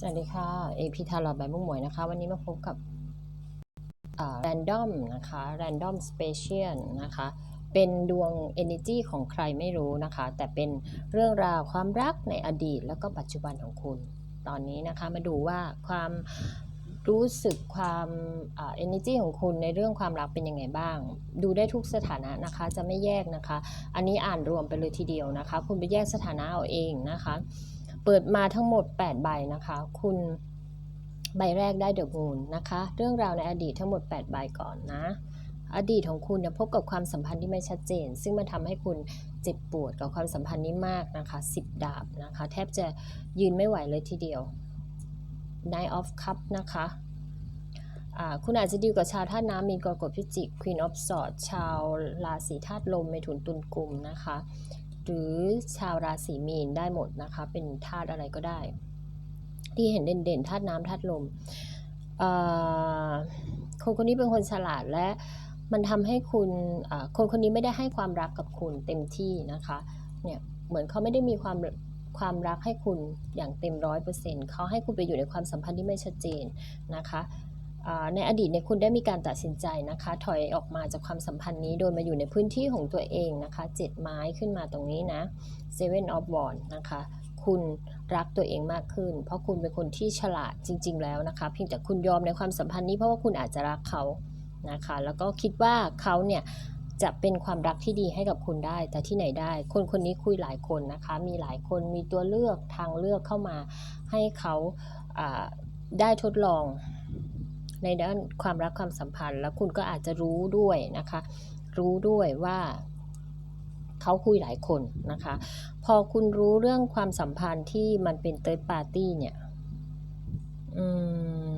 สวัสดีค่ะ AP ทาร์ลอตใบมุ่งหมวยนะคะ วันนี้มาพบกับอ่า random นะคะ random special นะคะ เป็นดวง energy ของใครไม่รู้นะคะ แต่เป็นเรื่องราวความรักในอดีต แล้วก็ปัจจุบันของคุณ ตอนนี้นะคะมาดูว่าความรู้สึกความเอ่า energy ของคุณในเรื่องความรักเป็นยังไงบ้าง ดูได้ทุกสถานะนะคะ จะไม่แยกนะคะ อันนี้อ่านรวมไปเลยทีเดียวนะคะ คุณไปแยกสถานะเอาเองนะคะ เปิดมาทั้งหมด 8 ใบนะคะ คุณใบแรกได้เดอะมูนนะคะ เรื่องราวในอดีตทั้งหมด 8 ใบก่อนนะ อดีตของคุณพบกับความสัมพันธ์ที่ไม่ชัดเจน ซึ่งมันทำให้คุณเจ็บปวดกับความสัมพันธ์นี้มากนะคะ 10 ดาบนะคะ แทบจะยืนไม่ไหวเลยทีเดียว Nine of Cup นะคะคุณอาจจะดีลกับชาวธาตุน้ำมีกรกฎพิจิก Queen of Swords ชาวราศีธาตุลมเมถุนตุลกุมนะคะ หรือชาวราศีมีนได้หมดนะคะ เป็นธาตุอะไรก็ได้ ที่เห็นเด่นๆธาตุน้ำธาตุลมคนคนนี้เป็นคนฉลาดและมันทำให้คุณคนคนนี้ไม่ได้ให้ความรักกับคุณเต็มที่นะคะเนี่ยเหมือนเขาไม่ได้มีความความรักให้คุณอย่างเต็มร้อยเปอร์เซ็นต์เขาให้คุณไปอยู่ในความสัมพันธ์ที่ไม่ชัดเจนนะคะ ในอดีตเนี่ยคุณได้มีการตัดสินใจนะคะ ถอยออกมาจากความสัมพันธ์นี้ โดยมาอยู่ในพื้นที่ของตัวเองนะคะเจ็ดไม้ขึ้นมาตรงนี้นะ Seven of Wands นะคะ คุณรักตัวเองมากขึ้น เพราะคุณเป็นคนที่ฉลาดจริง ๆ แล้วนะคะ เพียงแต่คุณยอมในความสัมพันธ์นี้เพราะว่าคุณอาจจะรักเขานะคะ แล้วก็คิดว่าเขาเนี่ยจะเป็นความรักที่ดีให้กับคุณได้ แต่ที่ไหนได้ คนคนนี้คุยหลายคนนะคะ มีหลายคน มีตัวเลือกทางเลือกเข้ามาให้เขาอ่าได้ทดลอง ในด้านความรักความสัมพันธ์ แล้วคุณก็อาจจะรู้ด้วยนะคะ รู้ด้วยว่าเขาคุยหลายคนนะคะ พอคุณรู้เรื่องความสัมพันธ์ที่มันเป็นเติร์ดปาร์ตี้เนี่ย อืม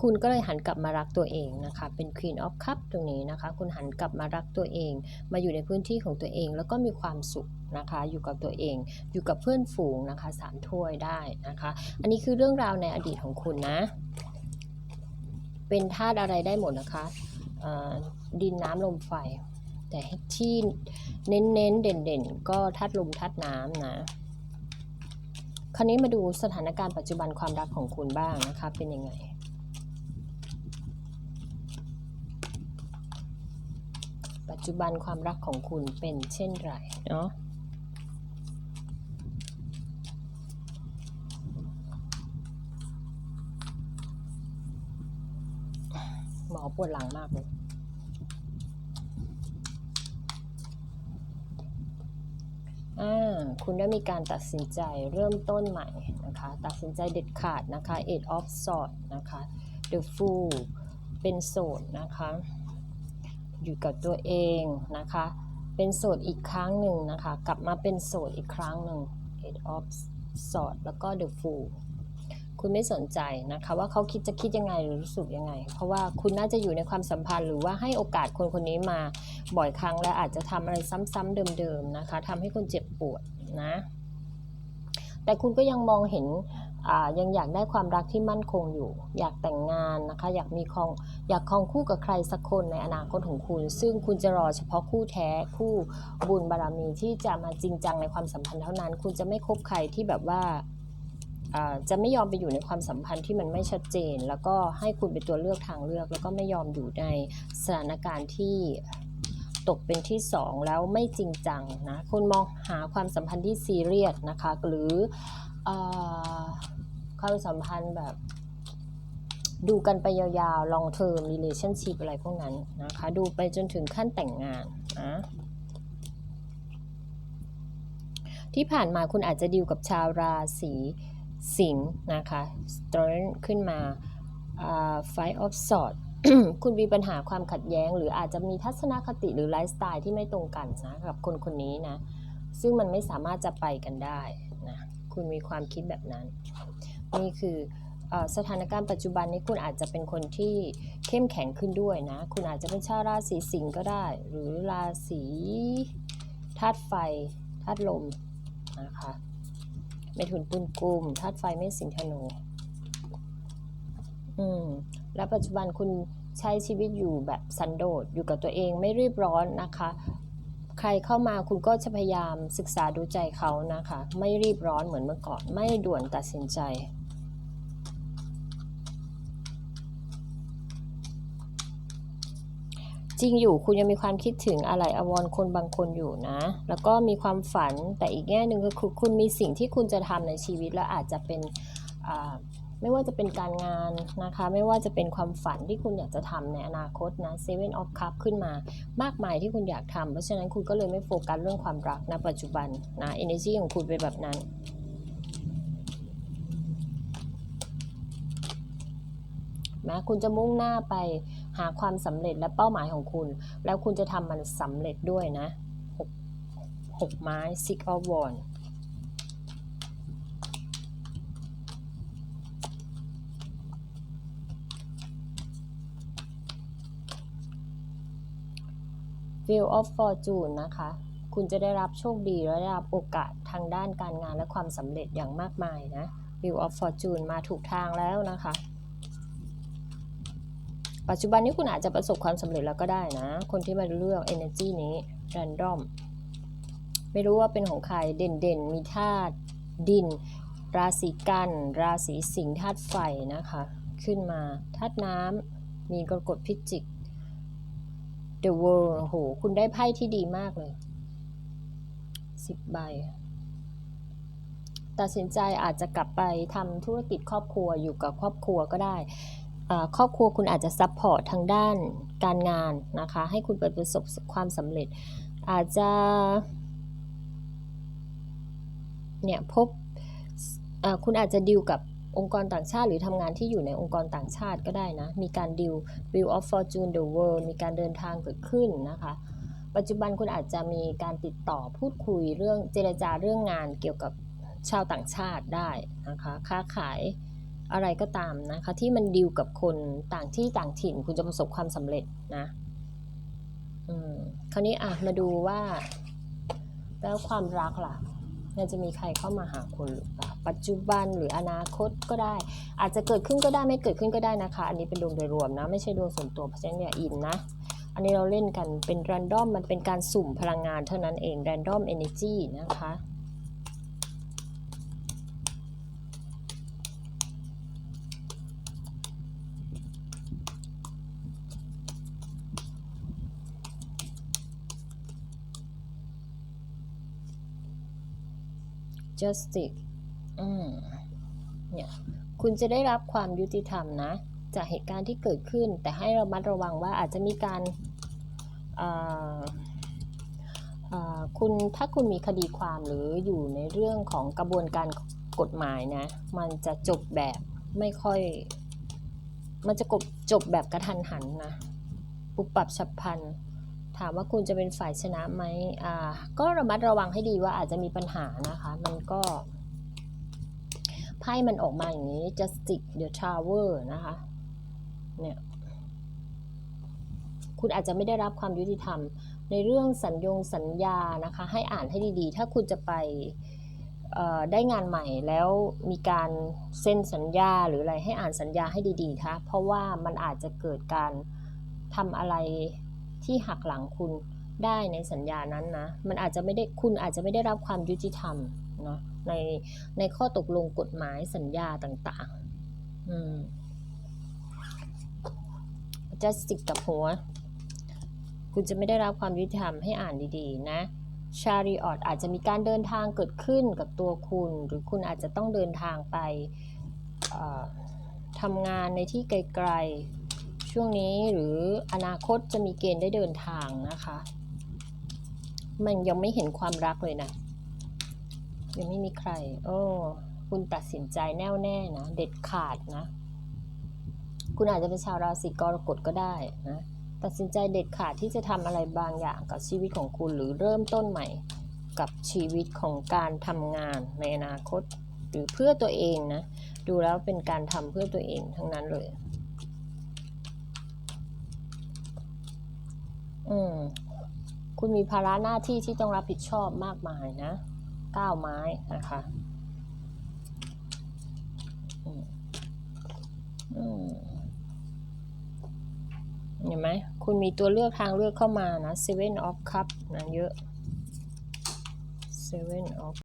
คุณก็เลยหันกลับมารักตัวเองนะคะ เป็น Queen of Cup ตรงนี้นะคะ คุณหันกลับมารักตัวเอง มาอยู่ในพื้นที่ของตัวเอง แล้วก็มีความสุขนะคะ อยู่กับตัวเอง อยู่กับเพื่อนฝูงนะคะสามถ้วยได้นะคะ อันนี้คือเรื่องราวในอดีตของคุณนะ เป็นธาตุอะไรได้หมดนะคะ ดินน้ำลมไฟ แต่ที่เน้นๆเด่นๆก็ธาตุลมธาตุน้ำนะคราวนี้มาดูสถานการณ์ปัจจุบันความรักของคุณบ้างนะคะ เป็นยังไง ปั จจุบันความรักของคุณเป็นเช่นไรเนาะหมอปวดหลังมากเลยอ่าคุณได้มีการตัดสินใจเริ่มต้นใหม่นะคะ ตัดสินใจเด็ดขาดนะคะ Eight of Swords นะคะ The Fool เป็นโสดนะคะ อยู่กับตัวเองนะคะ เป็นโสดอีกครั้งหนึ่งนะคะ กลับมาเป็นโสดอีกครั้งหนึ่ง Eight of Swords แล้วก็ The Fool คุณไม่สนใจนะคะว่าเขาคิดจะคิดยังไงหรือรู้สึกยังไง เพราะว่าคุณน่าจะอยู่ในความสัมพันธ์หรือว่าให้โอกาสคนคนนี้มาบ่อยครั้งและอาจจะทำอะไรซ้ำๆเดิมๆนะคะทำให้คุณเจ็บปวดนะ แต่คุณก็ยังมองเห็น ยังอยากได้ความรักที่มั่นคงอยู่ อยากแต่งงานนะคะ อยากมีครองอยากครองคู่กับใครสักคนในอนาคตของคุณ ซึ่งคุณจะรอเฉพาะคู่แท้คู่บุญบารมีที่จะมาจริงจังในความสัมพันธ์เท่านั้น คุณจะไม่คบใครที่แบบว่าจะไม่ยอมไปอยู่ในความสัมพันธ์ที่มันไม่ชัดเจน แล้วก็ให้คุณเป็นตัวเลือกทางเลือก แล้วก็ไม่ยอมอยู่ในสถานการณ์ที่ตกเป็นที่สองแล้วไม่จริงจังนะคุณมองหาความสัมพันธ์ที่ซีเรียสนะคะ หรืออ ความสัมพันธ์แบบ ดูกันไปยาวๆ long term relationship อะไรพวกนั้นนะคะ ดูไปจนถึงขั้นแต่งงานนะที่ผ่านมาคุณอาจจะดีลกับชาวราศีสิงห์นะคะตอนนั้นขึ้นมาอ่า Five of Swords คุณมีปัญหาความขัดแย้ง หรืออาจจะมีทัศนคติหรือไลฟ์สไตล์ที่ไม่ตรงกันนะกับคนคนนี้นะ ซึ่งมันไม่สามารถจะไปกันได้นะ คุณมีความคิดแบบนั้น นี่คืออสถานการณ์ปัจจุบันนี้คุณอาจจะเป็นคนที่เข้มแข็งขึ้นด้วยนะ คุณอาจจะเป็นชาวราศีสิงห์ก็ได้ หรือราศีธาตุไฟธาตุลมนะคะเมถุนตุลกุมธาตุไฟเมษสิงห์ธนูอืมและปัจจุบันคุณใช้ชีวิตอยู่แบบสันโดษอยู่กับตัวเองไม่รีบร้อนนะคะ ใครเข้ามาคุณก็จะพยายามศึกษาดูใจเขานะคะ ไม่รีบร้อนเหมือนเมื่อก่อน ไม่ด่วนตัดสินใจจริงอยู่คุณยังมีความคิดถึงอะไรอวรคนบางคนอยู่นะ แล้วก็มีความฝันแต่อีกแง่หนึ่งก็คือคุณมีสิ่งที่คุณจะทำในชีวิตแล้วอาจจะเป็น ไม่ว่าจะเป็นการงานนะคะ ไม่ว่าจะเป็นความฝันที่คุณอยากจะทำในอนาคตนะ Seven of Cup ขึ้นมามากมายที่คุณอยากทำเพราะฉะนั้นคุณก็เลยไม่โฟกัสเรื่องความรักณปัจจุบันนะ energy ของคุณเป็นแบบนั้นนะคุณจะมุ่งหน้าไปหาความสำเร็จและเป้าหมายของคุณ แล้วคุณจะทำมันสำเร็จด้วยนะหกหกไม้ six of wands Wheel of Fortune นะคะ คุณจะได้รับโชคดีและได้รับโอกาสทางด้านการงานและความสำเร็จอย่างมากมายนะ Wheel of Fortune มาถูกทางแล้วนะคะ ปัจจุบันนี้คุณอาจจะประสบความสำเร็จแล้วก็ได้นะ คนที่มาเลือก energy นี้ random ไม่รู้ว่าเป็นของใครเด่นเด่นๆมีธาตุดิน ราศีกัน ราศีสิงห์ธาตุไฟนะคะ ขึ้นมาธาตุน้ำมีกรกฎพิจิก The World โห คุณได้ไพ่ที่ดีมากเลย สิบใบ ตัดสินใจอาจจะกลับไปทำธุรกิจครอบครัวอยู่กับครอบครัวก็ได้ ครอบครัวคุณอาจจะซัพพอร์ตทางด้านการงานนะคะ ให้คุณเปิดประสบความสำเร็จ อาจจะ เนี่ยพบคุณอาจจะดิวกับ องค์กรต่างชาติหรือทำงานที่อยู่ในองค์กรต่างชาติก็ได้นะ มีการดิว Wheel of Fortune the World มีการเดินทางเกิดขึ้นนะคะ ปัจจุบันคุณอาจจะมีการติดต่อพูดคุยเรื่องเจรจาเรื่องงานเกี่ยวกับชาวต่างชาติได้นะคะ ค้าขายอะไรก็ตามนะคะ ที่มันดีลกับคนต่างที่ต่างถิ่นคุณจะประสบความสำเร็จนะอืมคราวนี้อะมาดูว่า แล้วความรักล่ะมันจะมีใครเข้ามาหาคุณหรือเปล่า ปัจจุบันหรืออนาคตก็ได้ อาจจะเกิดขึ้นก็ได้ไม่เกิดขึ้นก็ได้นะคะ อันนี้เป็นดวงโดยรวมนะ ไม่ใช่ดวงส่วนตัวเพราะฉะนั้นอย่าอินนะ อันนี้เราเล่นกันเป็นแรนดอมมันเป็นการสุ่มพลังงานเท่านั้นเองแรนดอมเอเนจีนะคะ justice คุณจะได้รับความยุติธรรมนะ จากเหตุการณ์ที่เกิดขึ้น แต่ให้เรามัดระวังว่าอาจจะมีการคุณถ้าคุณมีคดีความหรืออยู่ในเรื่องของกระบวนการกฎหมายนะ มันจะจบแบบไม่ค่อย มันจะจบจบแบบกระทันหันนะปุบปับฉับพลันถามว่าคุณจะเป็นฝ่ายชนะไหมอ่า ก็ระมัดระวังให้ดีว่าอาจจะมีปัญหานะคะ มันก็ ไพ่มันออกมาอย่างนี้ justice the tower นะคะ เนี่ย คุณอาจจะไม่ได้รับความยุติธรรม ในเรื่องสัญญงสัญญานะคะ ให้อ่านให้ดีๆ ถ้าคุณจะไปได้งานใหม่แล้วมีการเซ็นสัญญาหรืออะไรให้อ่านสัญญาให้ดีๆคะเพราะว่ามันอาจจะเกิดการทำอะไรที่หักหลังคุณได้ในสัญญานั้นนะ มันอาจจะไม่ได้คุณอาจจะไม่ได้รับความยุติธรรม เนาะในในข้อตกลงกฎหมายสัญญาต่างๆ อืมจะสิกกับหัว คุณจะไม่ได้รับความยุติธรรมให้อ่านดีๆ นะชาริออตอาจจะมีการเดินทางเกิดขึ้นกับตัวคุณ หรือคุณอาจจะต้องเดินทางไปทำงานในที่ไกลๆ ช่วงนี้หรืออนาคตจะมีเกณฑ์ได้เดินทางนะคะ มันยังไม่เห็นความรักเลยนะ ยังไม่มีใคร โอ้คุณตัดสินใจแน่วแน่นะ เด็ดขาดนะ คุณอาจจะเป็นชาวราศีกรกฎก็ได้นะ ตัดสินใจเด็ดขาดที่จะทำอะไรบางอย่างกับชีวิตของคุณหรือเริ่มต้นใหม่กับชีวิตของการทำงานในอนาคต หรือเพื่อตัวเองนะ ดูแล้วเป็นการทำเพื่อตัวเองทั้งนั้นเลย อืม คุณมีภาระหน้าที่ที่ต้องรับผิดชอบมากมายนะ ก้าไม้นะคะเห็นไหมคุณมีตัวเลือกทางเลือกเข้ามานะ Seven of Cup นะเยอะ Seven of